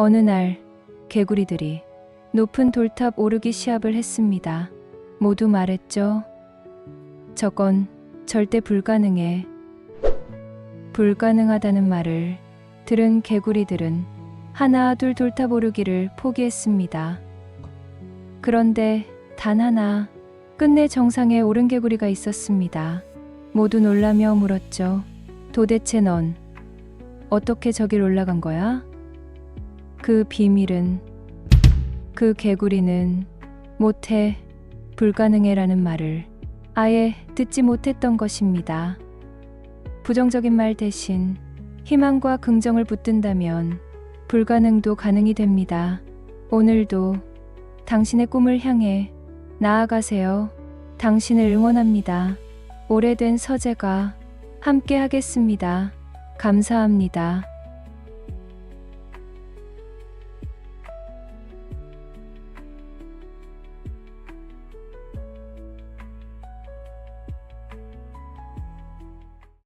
어느 날 개구리들이 높은 돌탑 오르기 시합을 했습니다. 모두 말했죠. 저건 절대 불가능해. 불가능하다는 말을 들은 개구리들은 하나 둘 돌탑 오르기를 포기했습니다. 그런데 단 하나 끝내 정상에 오른 개구리가 있었습니다. 모두 놀라며 물었죠. 도대체 넌 어떻게 저길 올라간 거야? 그 비밀은 그 개구리는 못해 불가능해라는 말을 아예 듣지 못했던 것입니다. 부정적인 말 대신 희망과 긍정을 붙든다면 불가능도 가능이 됩니다. 오늘도 당신의 꿈을 향해 나아가세요. 당신을 응원합니다. 오래된 서재가 함께 하겠습니다. 감사합니다.